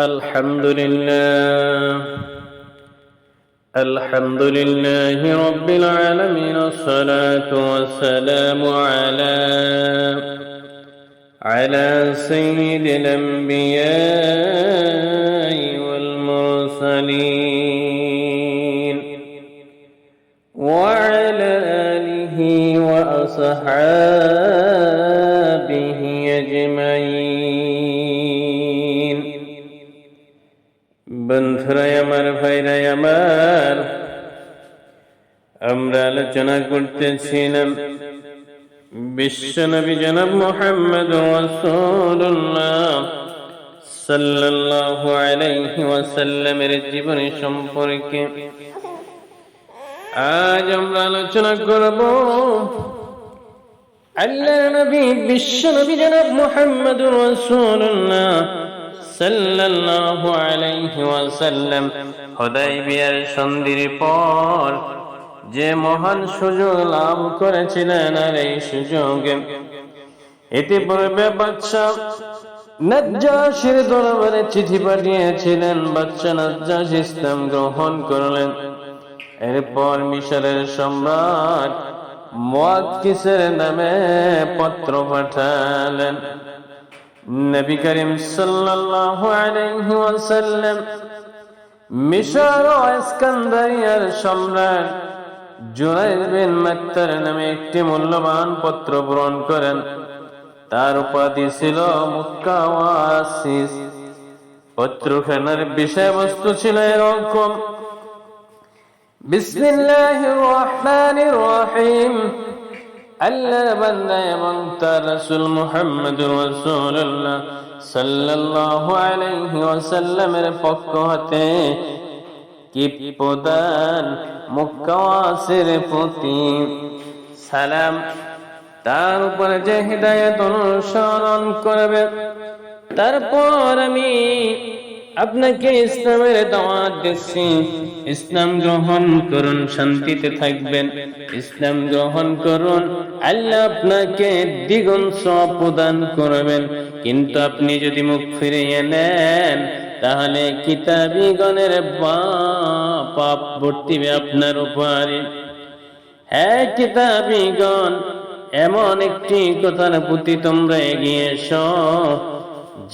الحمد لله. الحمد لله رب العالمين. الصلاة والسلام على على سيد الأنبياء والمرسلين وعلى آله وأصحابه বন্ধুরাই আমার, ভাইরাই আমার। আমরা আলোচনা করতেছিলাম বিশ্বনবী জনাব মোহাম্মদ রাসূলুল্লাহ সাল্লাল্লাহু আলাইহি ওয়াসাল্লামের জীবনী সম্পর্কে। আজ আমরা আলোচনা করব আল্লাহ নবী, বিশ্ব নবী জনাব মোহাম্মদ রাসূলুল্লাহ সাল্লাল্লাহু আলাইহি ওয়াসাল্লাম। হুদাইবিয়ার সন্ধির পর যে মহান সুযোগ লাভ করেছিলেন আর এই সুযোগে ইতিপূর্বে বাদশা নজ্জাসির দরবারে চিঠি পাঠিয়েছিলেন বাচ্চা নজ্জাস ইসলাম গ্রহণ করলেন। এরপর মিশরের সম্রাট মুয়াক্কিসের নামে পত্র পাঠালেন। নবী করিম সাল্লাল্লাহু আলাইহি ওয়াসাল্লাম মিশর ও ইস্কান্দারিয়ার সম্রাট জুরাইর বিন মাত্তার নামে একটি মূল্যবান পত্র পূরণ করেন। তার উপাধি ছিল মুক্কা ওয়াসিস। পত্রখানার বিষয়বস্তু ছিল এরকম। বিসমিল্লাহির রহমানির রহিম। আল্লাহ বান্দা এবং তার সাল্লাল্লাহু হতে কি সালাম, তার উপরে যে হৃদায়ত অনুসরণ করবে, তারপর আমি আপনাকে ইসলামের দাওয়াত দিচ্ছি। ইসলাম গ্রহণ করুন, শান্তিতে থাকবেন। ইসলাম গ্রহণ করুন, আল্লাহ আপনাকে দ্বিগুণ সব প্রদান করবেন। কিন্তু আপনি যদি মুখ ফিরিয়ে নেন, তাহলে কিতাবিগণের পাপ বর্তিবে আপনার উপরে। হ্যাঁ কিতাবিগণ, এমন একটি কথার প্রতি তোমরা এগিয়ে এসো।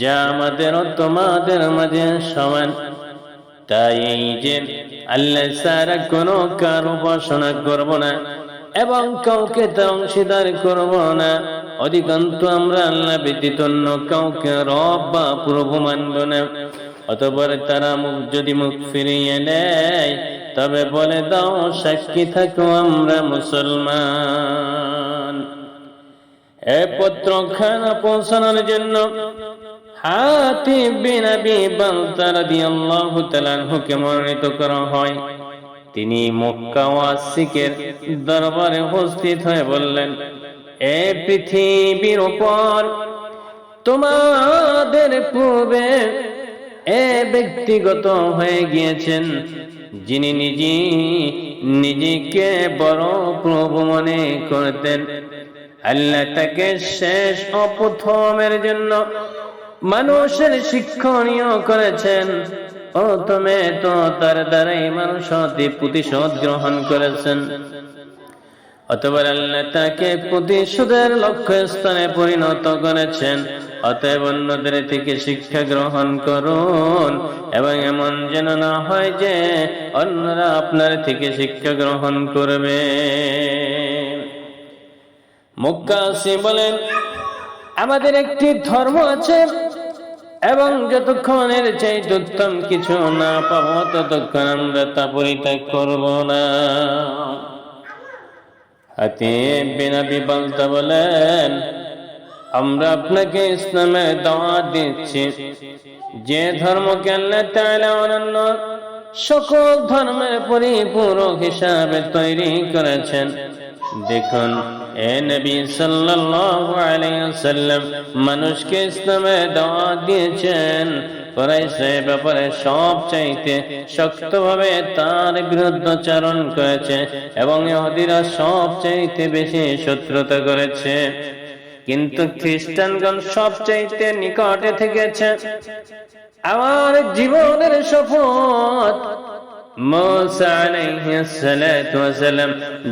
যা আমাদের তোমাদের মাঝে সমান। তাই যে আল্লাহ সারা কোনো কার উপাসনা করব না এবং কাউকে তা অংশীদার করব না। অধিকান্ত আমরা আল্লাহ ব্যতীত অন্য কাউকে রব বা প্রভু মানব না। অতপর তারা মুখ যদি মুখ ফিরিয়ে নেয়, তবে বলে দাও, সাক্ষী থাকো আমরা মুসলমান। এ পত্র খানা পৌঁছানোর জন্য হয়। তিনি মক্কা দরবারে উপস্থিত হয়ে বললেন, এ পৃথিবীর উপর তোমাদের পূর্বে এ ব্যক্তিগত হয়ে গিয়েছেন, যিনি নিজে, নিজেকে বড় প্রভু মনে করতেন। আল্লাহ তাকে শেষ ও প্রথমের জন্য মানুষের শিক্ষণীয় করেছেন। প্রথমে তো তার দ্বারাই মানুষ প্রতিশোধ গ্রহণ করেছেন। অতবার আল্লাহ তাকে প্রতিশোধের লক্ষ্য স্থানে পরিণত করেছেন। অতএব অন্যদের থেকে শিক্ষা গ্রহণ করুন। এবং এমন যেন না হয় যে অন্যরা আপনার থেকে শিক্ষা গ্রহণ করবে। মুক্কাসি বলেন, আমাদের একটি ধর্ম আছে। এবং যতক্ষণ এর চাই উত্তম কিছু না পাবো, ততক্ষণ আমরা তা পরিত্যাগ করব না। হাতে বিনা বিবলতা বলেন, আমরা আপনাকে ইসলামের দাওয়াত দিচ্ছি। যে ধর্মকে আল্লাহ তাআলা অনন্য সকল ধর্মের পরিপূরক হিসাবে তৈরি করেছেন। দেখুন মানুষকে ইসলামে দাওয়াত দিয়েছেন। ব্যাপারে সব চাইতে শক্তভাবে তার বিরুদ্ধাচারণ করেছে এবং ইহুদিরা সব চাইতে বেশি শত্রুতা করেছে। কিন্তু খ্রিস্টানগণ সবচাইতে নিকটে থেকেছে। আমার জীবনের শপথ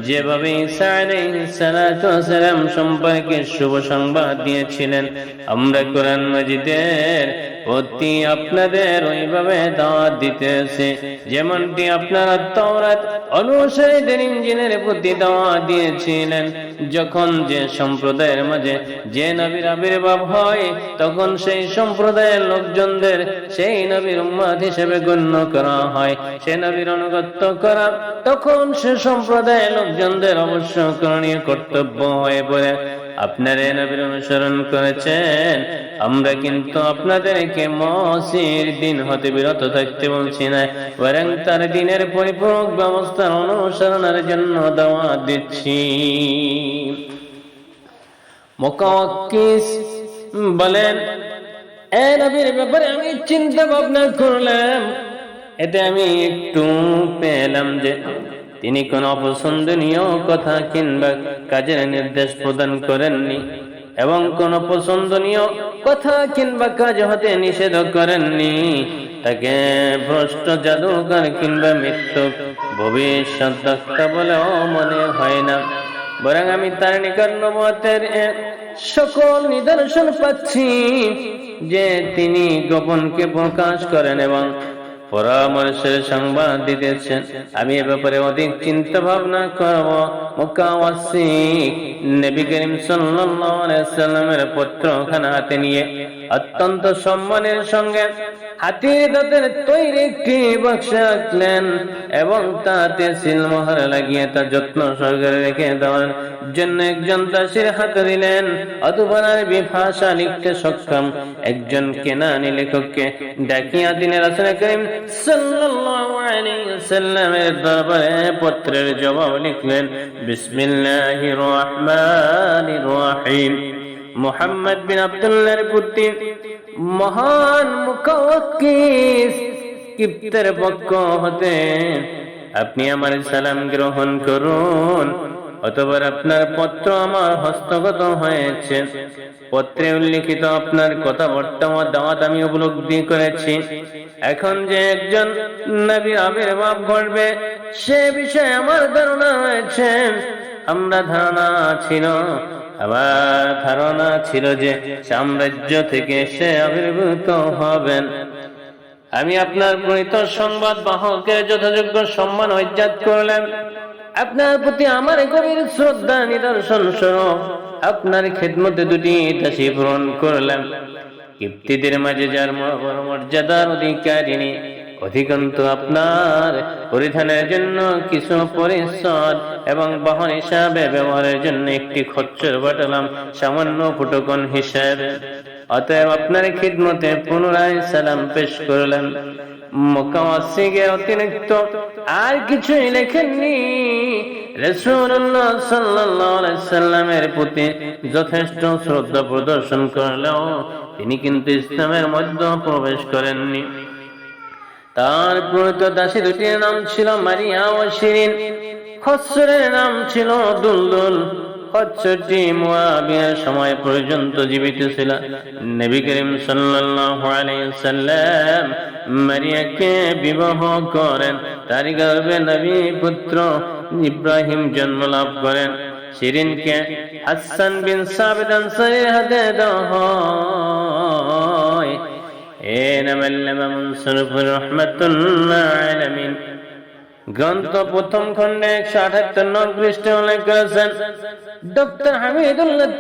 যেভাবে সালাম সম্পর্কে শুভ সংবাদ দিয়েছিলেন। আমরা কোরআন মজিদের অতি আপনাদের ওইভাবে দাওয়াত দিতেছে। যেমনটি আপনারা তওরাত অনুসারীদের ইঞ্জিনের প্রতি দাওয়া দিয়েছিলেন। যখন যে সম্প্রদায়ের মাঝে যে নবীর আবির্ভাব হয়, তখন সেই সম্প্রদায়ের লোকজনদের সেই নবীর উম্মাদ হিসেবে গণ্য করা হয়। সে নবীর অনুগত্য করা, তখন সে সম্প্রদায়ের লোকজনদের অবশ্য করণীয় কর্তব্য হয়ে পড়ে। আপনারা নবীর অনুসরণ করেছেন। আমরা কিন্তু আপনাদেরকে মসির দিন হতে বিরত থাকতে বলছি না, বরং তার দিনের পরিপূরক ব্যবস্থার অনুসরণের জন্য দাওয়াত দিচ্ছি। মোকাওয়াক্কিস বলেন, এ নবীর ব্যাপারে আমি চিন্তা ভাবনা করলাম, এতে আমি একটু পেলাম যে তিনি কোন অপছন্দনীয় কথা কিংবা কাজের নির্দেশ প্রদান করেননি এবং কোন পছন্দনীয় কথা কিংবা কাজ হতে নিষেধ করেননি। তাকে ভ্রষ্ট জাদুকর কিংবা মৃত্যু ভবিষ্যৎ দক্তা বলেও মনে হয় না। বরং আমি তার নিকট সকল নিদর্শন পাচ্ছি যে তিনি গোপনকে প্রকাশ করেন এবং পরামর্শের সংবাদ দিতেছেন। আমি এ ব্যাপারে অধিক চিন্তা ভাবনা করব। মুকাওয়াসিক নবী করিম সাল্লামের পত্রখানা হাতে নিয়ে অত্যন্ত সম্মানের সঙ্গে হাতির দাঁতের তৈরি একটি বাক্স রাখলেন এবং তাতে সিলমোহর লাগিয়ে তার যত্ন সহকারে রেখে দেওয়ার জন্য একজন দাসের হাতে দিলেন। অথবা আরবি ভাষা লিখতে সক্ষম একজন কেনানি লেখককে ডাকিয়া দিনের রাসূল করিম সাল্লামের দরবারে পত্রের জবাব লিখলেন, বিসমিল্লাহির রহমানির রহিম। মোহাম্মদ বিন আব্দুল্লাহর পুত্র মহান কিপ্তের পক্ষ হতে আপনি আমার সালাম গ্রহণ করুন। অতবার আপনার পত্র আমার হস্তগত হয়েছে। পত্রে উল্লিখিত আপনার কথাবার্তা ও দাওয়াত আমি উপলব্ধি করেছি। এখন যে একজন নবীর আবির্ভাব ঘটবে সে বিষয়ে আমার ধারণা হয়েছে। আমরা ধারণা ছিল আবার ধারণা ছিল যে সাম্রাজ্য থেকে সে আবির্ভূত হবেন। আমি আপনার প্রণীত সংবাদ বাহকের যথাযোগ্য সম্মান ঐজাত করলাম। আপনার প্রতি আমার গভীর শ্রদ্ধা নিদর্শন স্বরূপ আপনার খেদমতে দুটি দাসী পূরণ করলাম। কিপ্তিদের মাঝে যার মর্যাদার অধিকারিণী অধিকন্ত আপনার পরিধানের জন্য কিছু পরিচ্ছদ এবং বাহন হিসাবে ব্যবহারের জন্য একটি খচ্চর বাটালাম সামান্য ফুটকন হিসাবে। অতএব আপনার খিদমতে পুনরায় সালাম পেশ করলেন। মোকামাসিকের অতিরিক্ত আর কিছুই লেখেননি। রসুল্লাহ সাল্লামের প্রতি যথেষ্ট শ্রদ্ধা প্রদর্শন করলেও তিনি কিন্তু ইসলামের মধ্যে প্রবেশ করেননি। তার প্রণীত দাসী নাম ছিল মারিয়া ও শিরিন। খসরের নাম ছিল দুলদুল। সময় পর্যন্ত জীবিত ছিল। মারিয়াকে বিবাহ করেন। তার নবী পুত্র ইব্রাহিম জন্ম লাভ করেন। শিরিনকে হাসান বিন সাবিত আনসারীর إنما গ্রন্থ প্রথম খন্ডে একশো আঠাত্তর নং পৃষ্ঠে উল্লেখ করেছেন, ডক্টর হামিদুল্লাহ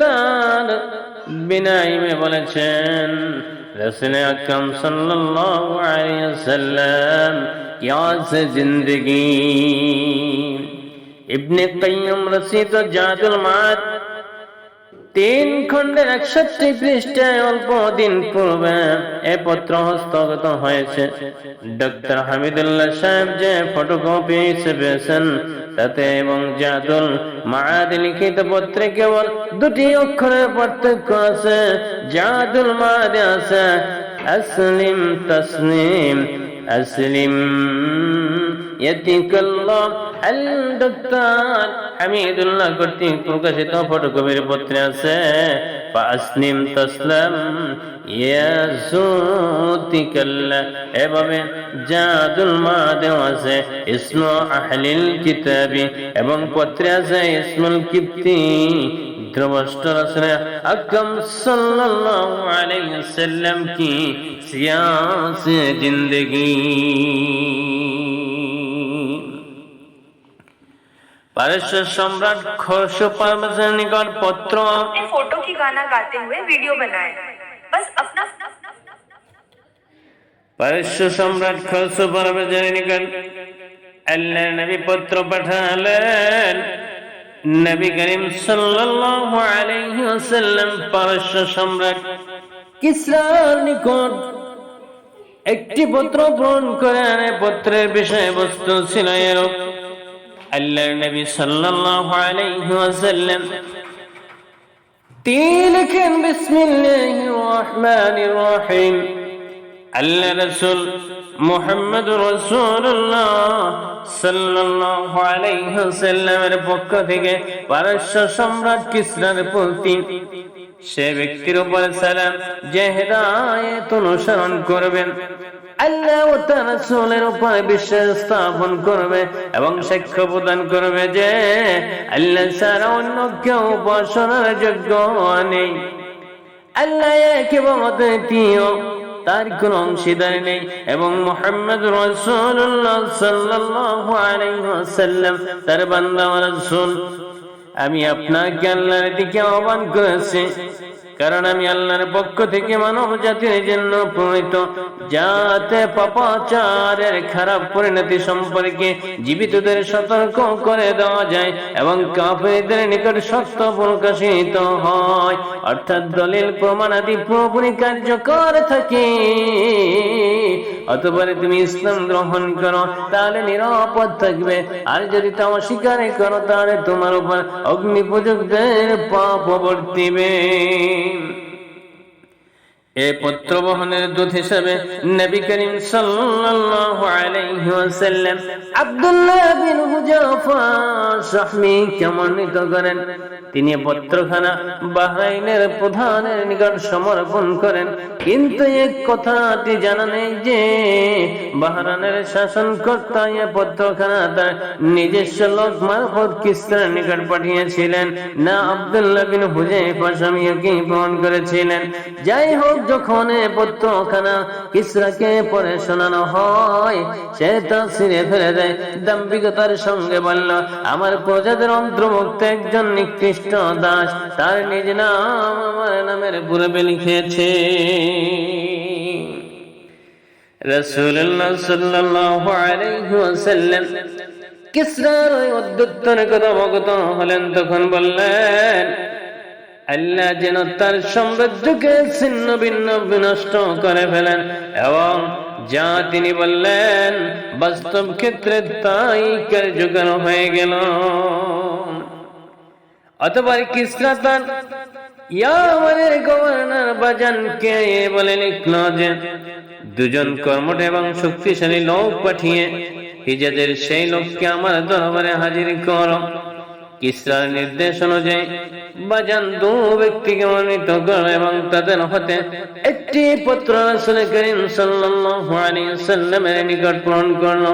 বিনাইমে বলেছেন, রসুল ইবনে কাইয়্যিম রসিদ জাতুল মাআদ তিন খণ্ডের একষট্টি পৃষ্ঠায় অল্প দিন পূর্বে এ পত্র হস্তগত হয়েছে। ডক্টর হামিদুল্লাহ সাহেব যে ফটোকপি হিসেবেছেন তাতে এবং জাদুল মাদ লিখিত পত্রে কেবল দুটি অক্ষরের পার্থক্য আছে, জাদুল মাদে আছে, আসলিম তসলিম, আসলিম ইয়াতিকাল্লাহ আল-দাত্তার হামিদুল্লাহ কর্তৃক প্রকাশিত ফটোকপির পত্রে আছে ফাসলিম আছে, ইসমু আহলিল কিতাবি এবং পত্রে আছে, ইসমুল কিপ্তি দ্রবষ্ট রচনা আকম সাল্লাল্লাহু আলাইহি সাল্লাম কি সিয়াসে জিন্দেগি। পারস্য সম্রাট খর্ষ পারমেশ্বর নিকট পত্র अपने फोटो की गाना गाते हुए वीडियो बनाए बस अपना পারস্য সম্রাট খর্ষ পারমেশ্বর নিকট আল্লাহ নবী পত্র পাঠালেন নবী করিম সাল্লাল্লাহু আলাইহি ওয়াসাল্লাম পারস্য সম্রাট কিসরার নিকট একটি পত্র পূরণ করে আনে পত্রের বিষয়বস্তু ছিল এরূপ আল্লাহ নবী সাল্লাল্লাহু আলাইহি ওয়াসাল্লাম তিনি লিখেন বিসমিল্লাহির রহমানির রহিম। আল্লাহ রাসূল মুহাম্মদ রাসূলুল্লাহ সাল্লাল্লাহু আলাইহি ওয়াসাল্লামের পক্ষ থেকে পারস্য সম্রাট কিসরার প্রতি সে ব্যক্তির উপর সালাম, যে হেদায়েত অনুসরণ করবেন আল্লাহ ও তার রাসূলের বিশ্বাস স্থাপন করবে এবং সাক্ষ্য প্রদান করবে যে আল্লাহ ছাড়া অন্য কেউ উপাসনার যোগ্য নেই। আল্লাহ তার কোন অংশীদার নেই এবং মোহাম্মদ ওয়াসাল্লাম, তার বান্দা রাসূল আমি আপনাকে আল্লাহর দিকে আহ্বান করেছি। কারণ আমি আল্লাহর পক্ষ থেকে মানব জাতির জন্য প্রণীত। যাতে পাপাচারের খারাপ পরিণতি সম্পর্কে জীবিতদের সতর্ক করে দেওয়া যায় এবং কাফেরদের নিকট সত্য প্রকাশিত হয়। অর্থাৎ দলিল প্রমাণাদি পুরোপুরি কার্যকর থাকে। অতপরে তুমি ইসলাম গ্রহণ করো, তাহলে নিরাপদ থাকবে। আর যদি তা অস্বীকার করো, তাহলে তোমার উপর অগ্নি প্রযুক্তের পাপ বর্তিবে এ পত্র বহনের দূত হিসেবে নবী করিম সাল্লাল্লাহু আলাইহি ওয়াসাল্লাম আব্দুল্লাহ বিন হুজাফা সাহমি কেমনিত করেন তিনি পত্রখানা বাহরাইনের প্রধানের নিকট সমর্পণ করেন। কিন্তু এক কথাটি জানা নেই যে বাহরানের শাসনকর্তা এ পত্রখানা তার নিজস্ব লোক মারফত কিসরার নিকট পাঠিয়েছিলেন। না আব্দুল্লাহ বিন হুজাইফা স্বামীকে গ্রহণ করেছিলেন? যাই হোক যখন পত্রখানা কিসরাকে পরে শোনানো হয়, সে তা ছিঁড়ে ফেলে দেয়। দাম্ভিকতার সঙ্গে বলল, আমার প্রজাদের অন্তর্ভুক্ত একজন নিকৃষ্ট দাস, তার নিজ নাম আমার নামের পূর্বে লিখেছে। রাসূলুল্লাহ সাল্লাল্লাহু আলাইহি কিসরার ওই অদ্যুত্তর কথা অবগত হলেন, তখন বললেন আল্লাহ যেন তার সমৃদ্ধকে ছিন্ন ভিন্ন বিনষ্ট করে ফেলেন এবং যা তিনি বললেন বাস্তব ক্ষেত্রে তাই কার্যকর হয়ে গেল। অতবার কিসরা তার ইয়ামানের গভর্নর বাজানকে বলে লিখল যে, দুজন কর্মঠ এবং শক্তিশালী লোক পাঠিয়ে হিজাদের সেই লোককে আমার দরবারে হাজির করো। কিসরার নির্দেশ অনুযায়ী বাজান দু ব্যক্তিকে মনোনীত করল এবং তাদের হতে একটি পত্র রাসূল করিম সাল্লাল্লাহু সাল্লামের নিকট প্রেরণ করল।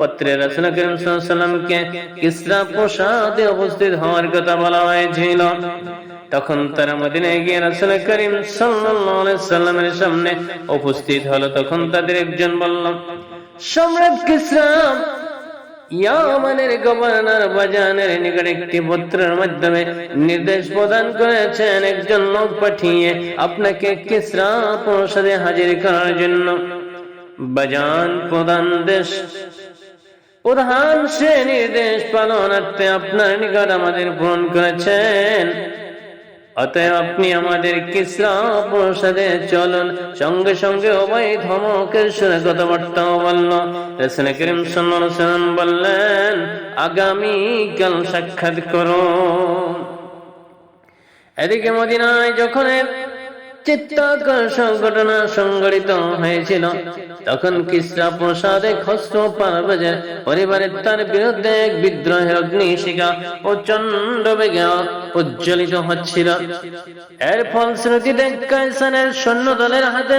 পত্রে রাসূল করিম সাল্লামকে কিসরা প্রসাদে উপস্থিত হওয়ার কথা বলা হয়েছিল। তখন তারা মদিনায় গিয়ে রাসূল করিম সাল্লামের সামনে উপস্থিত হলো। তখন তাদের একজন বলল, সম্রাট কিসরা ইয়ামানের গভর্নর বাজানের নিকট একটি পত্রের মাধ্যমে নির্দেশ প্রদান করেছেন একজন লোক পাঠিয়ে আপনাকে কিসরা প্রসাদে হাজির করার জন্য। বাজান প্রধান দেশ। প্রধান সে নির্দেশ পালনার্থে আপনার নিকট আমাদের পূরণ করেছেন। অতএব আপনি আমাদের কিসরা প্রসাদে চলুন। সঙ্গে সঙ্গে অবৈ ধমকের সুরে কথাবার্তা বলল। কৃষ্ণ করিম সাল্লাম বললেন আগামীকাল সাক্ষাৎ করো। এদিকে মদিনায় যখন চিত্তাকর্ষক ঘটনা সংঘটিত হয়েছিল। তখন কিসরা প্রসাদে খসরু পারভেজের পরিবারের তার বিরুদ্ধে এক বিদ্রোহের অগ্নিশিখা প্রচণ্ড বেগে উজ্জ্বলিত হচ্ছিল। এর ফলশ্রুতিতে কায়সানের সৈন্য দলের হাতে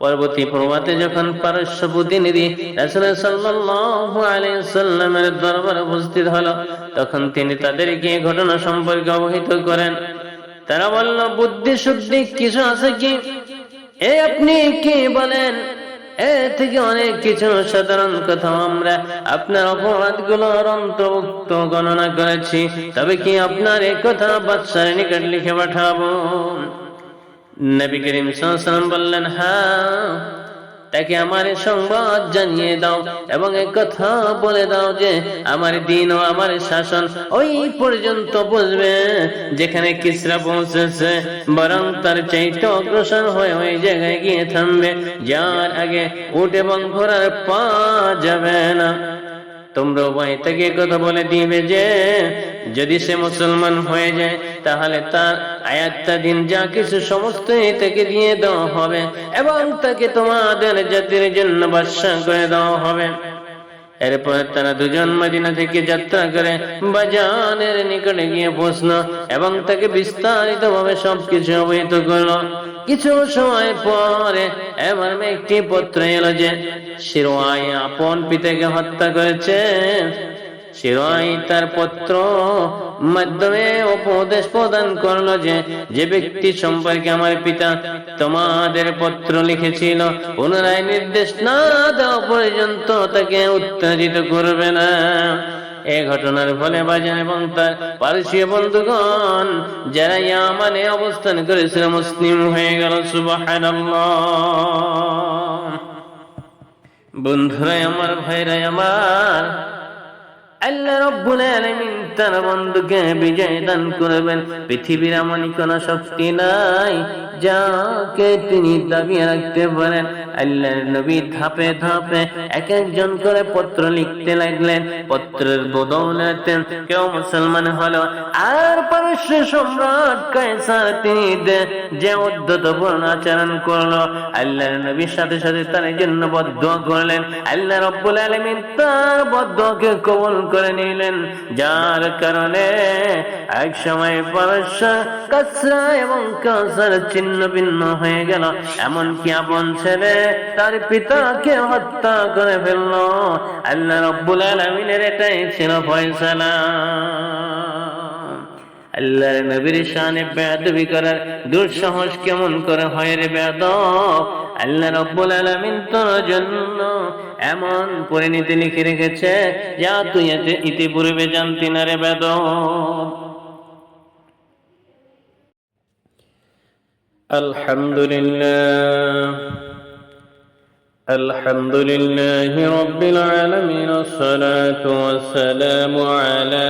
পরবর্তী প্রভাতে যখন পারস্য প্রতিনিধি সাল্লামের দরবারে উপস্থিত হলো, তখন তিনি তাদেরকে ঘটনা সম্পর্কে অবহিত করেন। তারা বলল, বুদ্ধি শুদ্ধি কিছু আছে কি? এ আপনি কি বলেন? এ থেকে অনেক কিছু সাধারণ কথা আমরা আপনার অপরাধগুলোর অন্তর্ভুক্ত গণনা করেছি। তবে কি আপনার এই কথা বাদশার নিকট লিখে পাঠাবো? নবী করিম সাল্লাম বললেন হ্যাঁ তাকে আমার সংবাদ জানিয়ে দাও এবং এক কথা বলে দাও যে আমার দিন ও আমার শাসন ওই পর্যন্ত বুঝবে যেখানে কিসরা পৌঁছেছে। বরং তার চাইতে অগ্রসর হয়ে ওই জায়গায় গিয়ে থামবে। যার আগে উঠ এবং ঘোরার পা যাবে না। তোমরা উভয় থেকে কথা বলে দিবে যে, যদি সে মুসলমান হয়ে যায়, তাহলে তার আয়াতটা দিন যা কিছু সমস্ত তাকে দিয়ে দেওয়া হবে এবং তাকে তোমাদের জাতির জন্য বাসা করে দেওয়া হবে। এরপর তারা দুজন মদিনা থেকে যাত্রা করে বাজানের নিকটে গিয়ে পৌঁছলো এবং তাকে বিস্তারিত ভাবে সবকিছু অবহিত করল। কিছু সময় পরে এবার একটি পত্র এলো যে শিরোয় আপন পিতাকে হত্যা করেছে। তার পর্যন্ত তাকে উত্তেজিত করবে না। এ ঘটনার ফলে বাজান এবং তার পারসীয় বন্ধুগণ যারা ইয়ামানে অবস্থান করেছিল, মুসলিম হয়ে গেল সুবাহ বন্ধুরা আমার ভাইরা আমার আল্লাহ রব্বুল আলামিন তার বন্ধুকে বিজয় দান করবেন। পৃথিবীর এমন কোন শক্তি নাই যাকে তিনি দাবিয়ে রাখতে পারেন। নবী ধাপে ধাপে এক একজন করে পত্র লিখতে লাগলেন। পত্রের বদৌলতে কেউ মুসলমান হলো। আর পারস্য সম্রাট কায়সার তিনি যে উদ্ধতপূর্ণ আচরণ করল। আল্লাহর নবীর সাথে সাথে তার জন্য বদ্ধ করলেন। আল্লাহ রব্বুল আলামিন তার বদ্ধকে কবল করে নিলেন। যার কারণে এক সময় পরশ কাসরা এবং কাসার ছিন্ন ভিন্ন হয়ে গেল। এমনকি আপন ছেলে তার পিতাকে হত্যা করে ফেলল। আল্লাহ রব্বুল আলমিনের এটাই ছিল ফয়সালা। আল্লাহর নবীর শানে বেয়াদবি করার দুঃসাহস কেমন করে হয় রে বেয়াদ আল্লাহ রব্বুল আলামিন তোর জন্য এমন পরিণতি লিখে রেখেছে যা তুই এতে ইতিপূর্বে জানতি না রে বেদ الحمد لله الحمد لله رب العالمين الصلاة والسلام على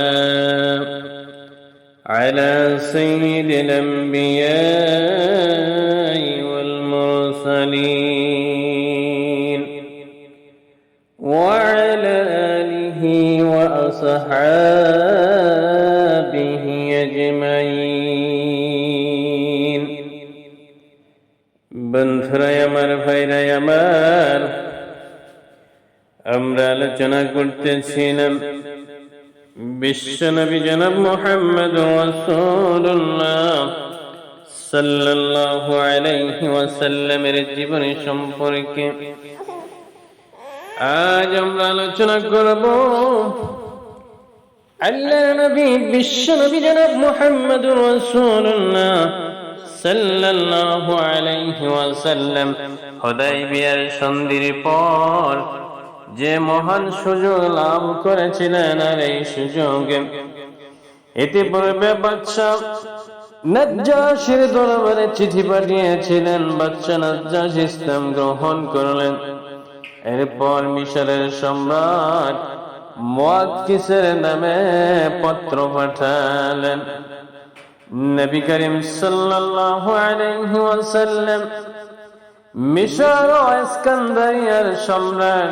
على سيد الأنبياء والمرسلين وعلى آله وأصحابه أجمعين বন্ধুরাই আমার ভাইরাই আমার আমরা আলোচনা করতেছিলাম বিশ্ব নবী জনাব মোহাম্মদ রাসূলুল্লাহ জীবনী সম্পর্কে আজ আমরা আলোচনা করব আল্লাহ নবী বিশ্ব নবী জনাব মোহাম্মদ সাল্লাল্লাহু আলাইহি ওয়াসাল্লাম। সন্ধির পর যে মহান সুযোগ লাভ করেছিলেন আর এই সুযোগে ইতিপূর্বে বাদশাহ নজ্জাসির দরবারে চিঠি পাঠিয়েছিলেন বাচ্চা নজ্জাস ইসলাম গ্রহণ করলেন। এরপর মিশরের সম্রাট মুয়াক্কিসের নামে পত্র পাঠালেন। নবী করিম সাল্লাল্লাহু আলাইহি ওয়াসাল্লাম মিশর ও ইস্কান্দারিয়ার সম্রাট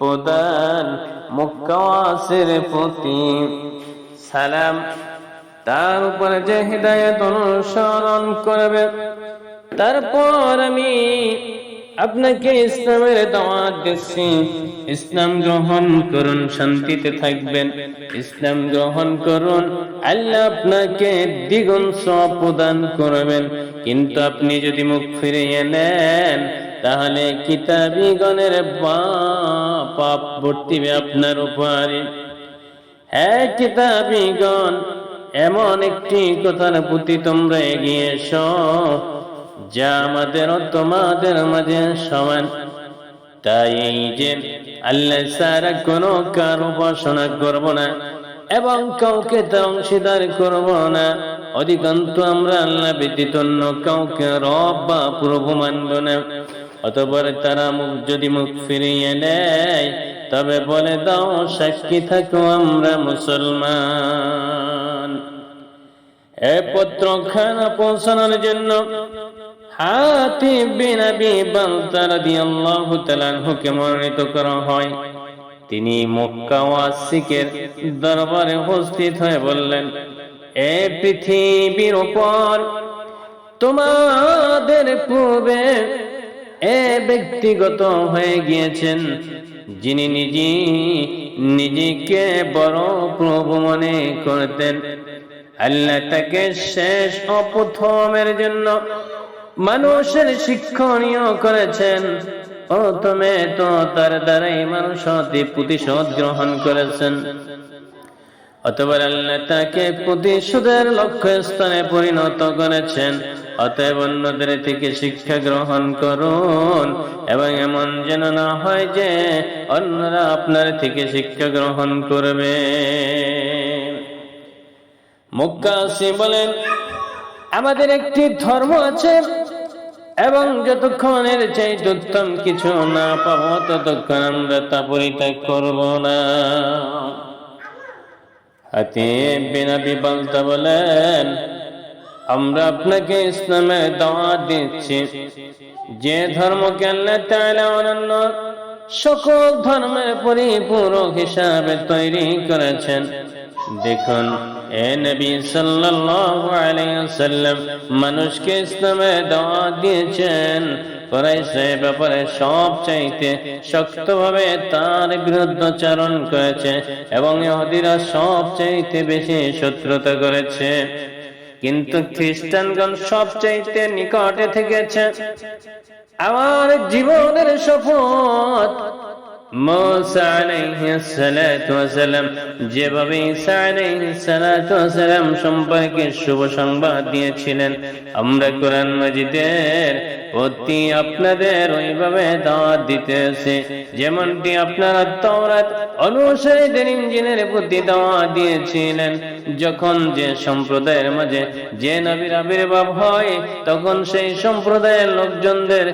প্রদান সালাম, তার উপরে যে হৃদায়ত অনুসরণ করবে, তারপর আমি আপনাকে ইসলামের দাওয়াত দিচ্ছি। ইসলাম গ্রহণ করুন, শান্তিতে থাকবেন। ইসলাম গ্রহণ করুন, আল্লাহ আপনাকে দ্বিগুণ সব প্রদান করবেন। কিন্তু আপনি যদি মুখ ফিরিয়ে নেন তাহলে কিতাবিগণের বা- পাপ বর্তিবে আপনার উপরে। হ্যাঁ কিতাবিগণ, এমন একটি কথার প্রতি তোমরা এগিয়ে এসো, যা আমাদের তোমাদের মাঝে সমান। তাই এই যে আল্লাহ সারা কোনো কার উপাসনা করব না এবং কাউকে তার অংশীদার করব না। অধিকান্ত আমরা আল্লাহ ব্যতীত অন্য কাউকে রব বা প্রভু মানব না। অতপর তারা মুখ যদি মুখ ফিরিয়ে নেয়, তবে বলে দাও, সাক্ষী থাকো আমরা মুসলমান। এ পত্র খানা পৌঁছানোর জন্য হাতি বিন আবি বালতা রাদিয়াল্লাহু তাআলা আনহুকে মনোনীত করা হয়। তিনি মক্কা ওয়াসিকের দরবারে উপস্থিত হয়ে বললেন, এ পৃথিবীর উপর তোমাদের পূর্বে এ ব্যক্তিগত হয়ে গিয়েছেন, যিনি নিজে, নিজেকে বড় প্রভু মনে করতেন। আল্লাহ তাকে শেষ ও প্রথমের জন্য মানুষের শিক্ষণীয় করেছেন। প্রথমে তো তার দ্বারাই মানুষ প্রতিশোধ গ্রহণ করেছেন। অতবার আল্লাহ তাকে প্রতিশোধের লক্ষ্য স্থানে পরিণত করেছেন। অতএব অন্যদের থেকে শিক্ষা গ্রহণ করুন। এবং এমন যেন না হয় যে অন্যরা আপনার থেকে শিক্ষা গ্রহণ করবে। মুক্কাসি বলেন, আমাদের একটি ধর্ম আছে এবং যতক্ষণের চাই উত্তম কিছু না পাবো, ততক্ষণ আমরা তা পরিত্যাগ করব না। হাতে বিনাবি বলতে বলেন আমরা আপনাকে ইসলামের দাওয়াত দিচ্ছি। যে ধর্মকে আল্লাহ তাআলা অনন্য সকল ধর্মের পরিপূরক হিসাবে তৈরি করেছেন। দেখুন, এ নবী সাল্লাল্লাহু আলাইহি ওয়াসাল্লাম মানুষকে ইসলামের দাওয়াত দিয়েছেন। কুরাইশের ব্যাপারে সব চাইতে শক্তভাবে তার বিরুদ্ধাচারণ করেছে এবং ইহুদিরা সব চাইতে বেশি শত্রুতা করেছে। কিন্তু খ্রিস্টানগণ সবচাইতে নিকটে থেকেছে। আমার জীবনের শপথ সম্পর্কে শুভ সংবাদ দিয়েছিলেন, আমরা কোরআন মজিদের অতি আপনাদের ওইভাবে দাওয়াত দিতেছে। যেমনটি আপনারা তরাত অনুসারে দিন ইঞ্জিনের প্রতি দাওয়াত দিয়েছিলেন, যখন যে সম্প্রদায়ের মাঝে যে নবীর আবির্ভাব হয়, তখন সেই সম্প্রদায়ের লোকজনদের